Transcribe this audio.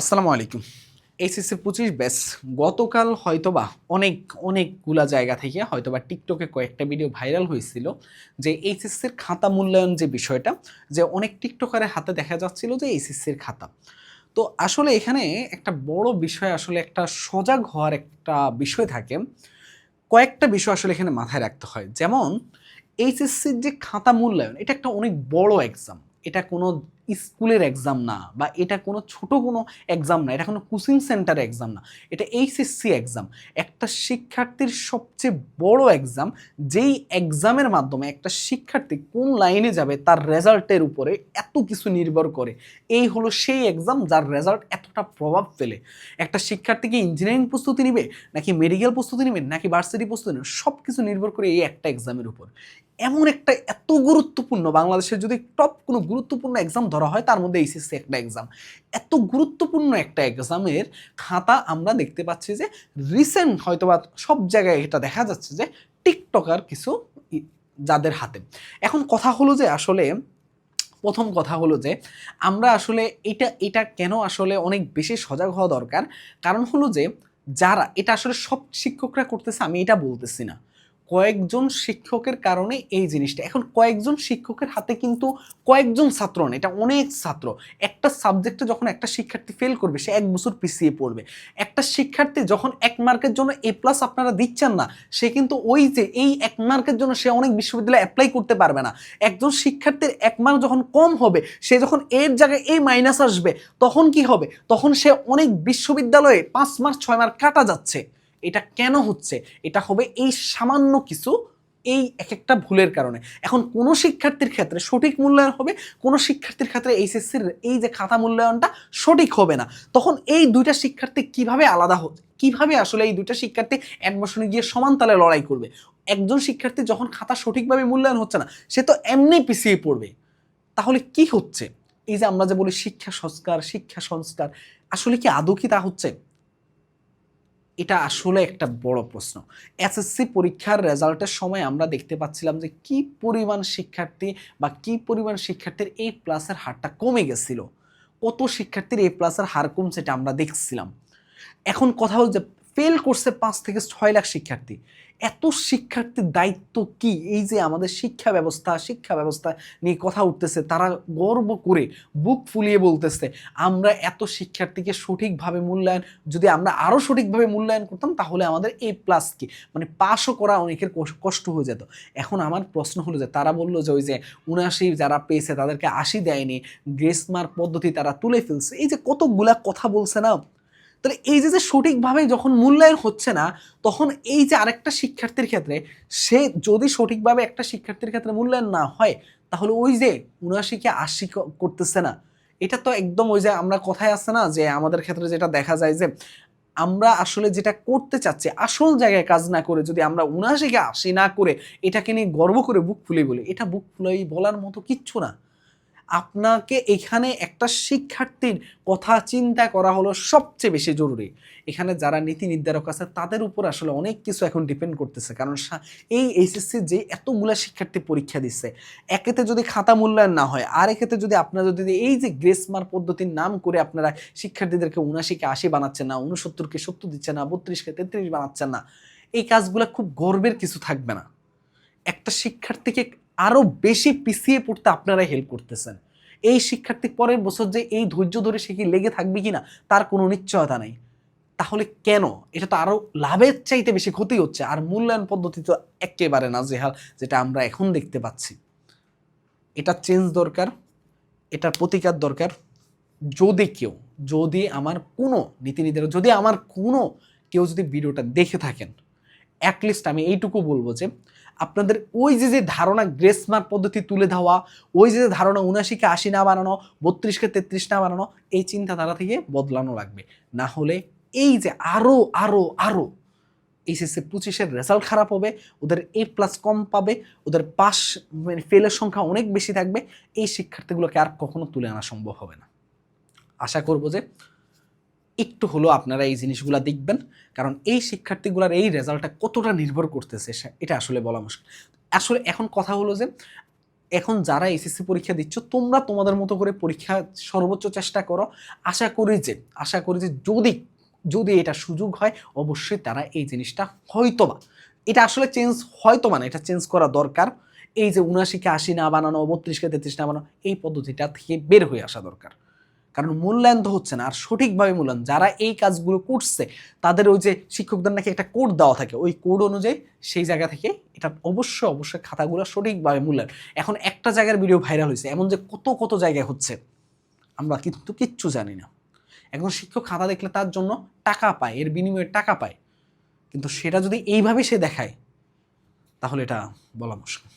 আসসালামু আলাইকুম। এইচএসসি পঁচিশ ব্যাস, গতকাল হয়তোবা অনেক, অনেকগুলা জায়গা থেকে হয়তোবা টিকটকে কয়েকটা ভিডিও ভাইরাল হয়েছিল যে এইচএসসির খাতা মূল্যায়ন যে বিষয়টা, যে অনেক টিকটকারের হাতে দেখা যাচ্ছিল যে এইচএসসির খাতা। তো আসলে এখানে একটা বড় বিষয়, আসলে একটা সজাগ হওয়ার একটা বিষয় থাকে। কয়েকটা বিষয় আসলে এখানে মাথায় রাখতে হয়। যেমন এইচএসসির যে খাতা মূল্যায়ন, এটা একটা অনেক বড় এক্সাম এটা কোনো স্কুলের এক্সাম না বা এটা কোনো ছোট কোনো এক্সাম না, এটা কোনো কোচিং সেন্টার এক্সাম না। এটা এইচএসসি এক্সাম একটা শিক্ষার্থীর সবচেয়ে বড় এক্সাম যেই এক্সামের মাধ্যমে একটা শিক্ষার্থী কোন লাইনে যাবে তার রেজাল্টের উপরে এত কিছু নির্ভর করে। এই হলো সেই এক্সাম যার রেজাল্ট এতটা প্রভাব ফেলে। একটা শিক্ষার্থীকে ইঞ্জিনিয়ারিং প্রস্তুতি নিবে, নাকি মেডিকেল প্রস্তুতি নেবে, নাকি ভার্সিটি প্রস্তুতি নেবে সব কিছু নির্ভর করে এই একটা এক্সামের উপর। এমন একটা এত গুরুত্বপূর্ণ, বাংলাদেশের যদি টপ কোনো গুরুত্বপূর্ণ এক্সাম ধরা হয়, তার মধ্যে এইচএসসি একটা এক্সাম এত গুরুত্বপূর্ণ একটা এক্সামের খাতা আমরা দেখতে পাচ্ছি যে রিসেন্ট হয়তোবা সব জায়গায় এটা দেখা যাচ্ছে যে টিকটকার কিছু যাদের হাতে। এখন কথা হলো যে, আসলে প্রথম কথা হলো যে, আমরা আসলে এটা এটা কেন আসলে অনেক বেশি সজাগ হওয়া দরকার? কারণ হলো যে, যারা, এটা আসলে সব শিক্ষকরা করতেছে, আমি এটা বলতেছি না। কয়েকজন শিক্ষকের কারণে এই জিনিসটা। এখন কয়েকজন শিক্ষকের হাতে কিন্তু কয়েকজন ছাত্র না এটা অনেক ছাত্র। একটা সাবজেক্টে যখন একটা শিক্ষার্থী ফেল করবে, সে এক বছর পিছিয়ে পড়বে। একটা শিক্ষার্থী যখন এক মার্কের জন্য এ প্লাস আপনারা দিচ্ছেন না, সে কিন্তু ওই যে এই এক মার্কের জন্য সে অনেক বিশ্ববিদ্যালয়ে অ্যাপ্লাই করতে পারবে না। একজন শিক্ষার্থীর এক মার্ক যখন কম হবে, সে যখন এর জায়গায় এই মাইনাস আসবে, তখন কি হবে? তখন সে অনেক বিশ্ববিদ্যালয়ে পাঁচ মার্ক ছয় মার্ক কাটা যাচ্ছে। এটা কেন হচ্ছে? এটা হবে এই সামান্য কিছু, এই এক একটা ভুলের কারণে। এখন কোনো শিক্ষার্থীর ক্ষেত্রে সঠিক মূল্যায়ন হবে, কোনো শিক্ষার্থীর ক্ষেত্রে এইচএসসির এই যে খাতা মূল্যায়নটা সঠিক হবে না। তখন এই দুইটা শিক্ষার্থী কীভাবে আলাদা হচ্ছে কীভাবে আসলে এই দুইটা শিক্ষার্থী অ্যাডমিশনে গিয়ে সমান তালে লড়াই করবে? একজন শিক্ষার্থী যখন খাতা সঠিকভাবে মূল্যায়ন হচ্ছে না, সে তো এমনি পিছিয়ে পড়বে। তাহলে কি হচ্ছে? এই যে আমরা যে বলি শিক্ষা সংস্কার শিক্ষা সংস্কার, আসলে কি আদৌ কি তা হচ্ছে? এটা আসলে একটা বড় প্রশ্ন। এসএসসি পরীক্ষার রেজাল্টের সময় আমরা দেখতে পাচ্ছিলাম যে কি পরিমাণ শিক্ষার্থী বা কি পরিমাণ শিক্ষার্থীর এ প্লাসের হারটা কমে গেছিল। কত শিক্ষার্থীর এ প্লাসের হার কমছে এটা আমরা দেখছিলাম। এখন কথা হল যে ফেল করছে পাঁচ থেকে ছয় লাখ শিক্ষার্থী। এত শিক্ষার্থীর দায়িত্ব কি? এই যে আমাদের শিক্ষা ব্যবস্থা শিক্ষা ব্যবস্থা নিয়ে কথা উঠতেছে, তারা গর্ব করে বুক ফুলিয়ে বলতেছে, আমরা এত শিক্ষার্থীকে সঠিকভাবে মূল্যায়ন, যদি আমরা আরও সঠিকভাবে মূল্যায়ন করতাম, তাহলে আমাদের এ প্লাস কি? মানে পাশও করা অনেকের কষ- কষ্ট হয়ে যেত। এখন আমার প্রশ্ন হলো যে, তারা বলল যে, ওই যে উনআশি যারা পেয়েছে, তাদেরকে আশি দেয়নি, গ্রেস মার্ক পদ্ধতি তারা তুলে ফেলছে। এই যে কতগুলা কথা বলছে না তাহলে এই যে যে সঠিকভাবে যখন মূল্যায়ন হচ্ছে না, তখন এই যে আরেকটা শিক্ষার্থীর ক্ষেত্রে, সে যদি সঠিকভাবে একটা শিক্ষার্থীর ক্ষেত্রে মূল্যায়ন না হয়, তাহলে ওই যে উনআশিকে আশি করতেছে না। এটা তো একদম ওই যে আমরা কথায় আছে না, যে আমাদের ক্ষেত্রে যেটা দেখা যায় যে আমরা আসলে যেটা করতে চাচ্ছি, আসল জায়গায় কাজ না করে যদি আমরা উনআশিকে আশি না করে এটাকে নিয়ে গর্ব করে বুক ফুলে বলি, এটা বুক ফুলাই বলার মতো কিচ্ছু না। আপনাকে এখানে একটা শিক্ষার্থীর কথা চিন্তা করা হলো সবচেয়ে বেশি জরুরি। এখানে যারা নীতি নির্ধারক আছে, তাদের উপর আসলে অনেক কিছু এখন ডিপেন্ড করতেছে। কারণ এই এইচএসসি যে এতগুলা শিক্ষার্থী পরীক্ষা দিচ্ছে একেতে যদি খাতা মূল্যায়ন না হয় আর একেতে যদি আপনারা যদি এই যে গ্রেস মার্ক পদ্ধতির নাম করে আপনারা শিক্ষার্থীদেরকে উনাশিকে আশি বানাচ্ছেন না, উনসত্তরকে সত্তর দিচ্ছেন না, বত্রিশকে তেত্রিশ বানাচ্ছেন না, এই কাজগুলো খুব গর্বের কিছু থাকবে না। একটা শিক্ষার্থীকে আরও বেশি পিছিয়ে পড়তে আপনারা হেল্প করতেছেন। এই শিক্ষার্থী পরের বছর যে এই ধৈর্য ধরে সে কি লেগে থাকবে কিনা, তার কোনো নিশ্চয়তা নেই। তাহলে কেন? এটা তো আরও লাভের চাইতে বেশি ক্ষতি হচ্ছে। আর মূল্যায়ন পদ্ধতি তো একেবারে নাজেহাল, যেটা আমরা এখন দেখতে পাচ্ছি। এটা চেঞ্জ দরকার এটার প্রতিকার দরকার। যদি কেউ, যদি আমার কোনো নীতি নির্ধারক যদি আমার কোনো কেউ যদি ভিডিওটা দেখে থাকেন অ্যাটলিস্ট আমি এইটুকু বলব যে আপনাদের ওই যে যে ধারণা গ্রেস মার্ক পদ্ধতি তুলে দেওয়া ওই যে যে ধারণা উনাশিকে আশি না বানানো, বত্রিশকে তেত্রিশ না বানানো, এই চিন্তাধারা থেকে বদলানো লাগবে। না হলে এই যে আরও আরও আরও এইচএসসি পঁচিশের রেজাল্ট খারাপ হবে, ওদের এ প্লাস কম পাবে, ওদের পাস মানে ফেলের সংখ্যা অনেক বেশি থাকবে, এই শিক্ষার্থীগুলোকে আর কখনো তুলে আনা সম্ভব হবে না। আশা করব যে একটু হলেও আপনারা এই জিনিসগুলো দেখবেন, কারণ এই শিক্ষার্থীগুলোর এই রেজাল্টটা কতটা নির্ভর করতেছে এটা আসলে বলা মুশকিল। আসলে এখন কথা হলো যে, এখন যারা এসএসসি পরীক্ষা দিচ্ছ, তোমরা তোমাদের মতো করে পরীক্ষা সর্বোচ্চ চেষ্টা করো। আশা করি যে, আশা করি যে যদি যদি এটা সুযোগ হয়, অবশ্যই তারা এই জিনিসটা হয়তোবা, এটা আসলে চেঞ্জ হয়তোবা না, এটা চেঞ্জ করা দরকার। এই যে উনাশিকে আশি না বানানো, বত্রিশকে তেত্রিশ না বানানো, এই পদ্ধতিটা থেকে বের হয়ে আসা দরকার। কারণ মূল্যায়ন তো হচ্ছে না। আর সঠিকভাবে মূল্যায়ন, যারা এই কাজগুলো করছে, তাদের ওই যে শিক্ষকদের নাকি একটা কোড দেওয়া থাকে, ওই কোড অনুযায়ী সেই জায়গা থেকে এটা অবশ্যই অবশ্যই খাতাগুলো সঠিকভাবে মূল্যায়ন। এখন একটা জায়গার ভিডিও ভাইরাল হয়েছে, এমন যে কত কত জায়গায় হচ্ছে, আমরা কিন্তু কিচ্ছু জানি না। এখন শিক্ষক খাতা দেখলে তার জন্য টাকা পায়, এর বিনিময়ে টাকা পায়, কিন্তু সেটা যদি এইভাবে সে দেখায়, তাহলে এটা বলা মুশকিল।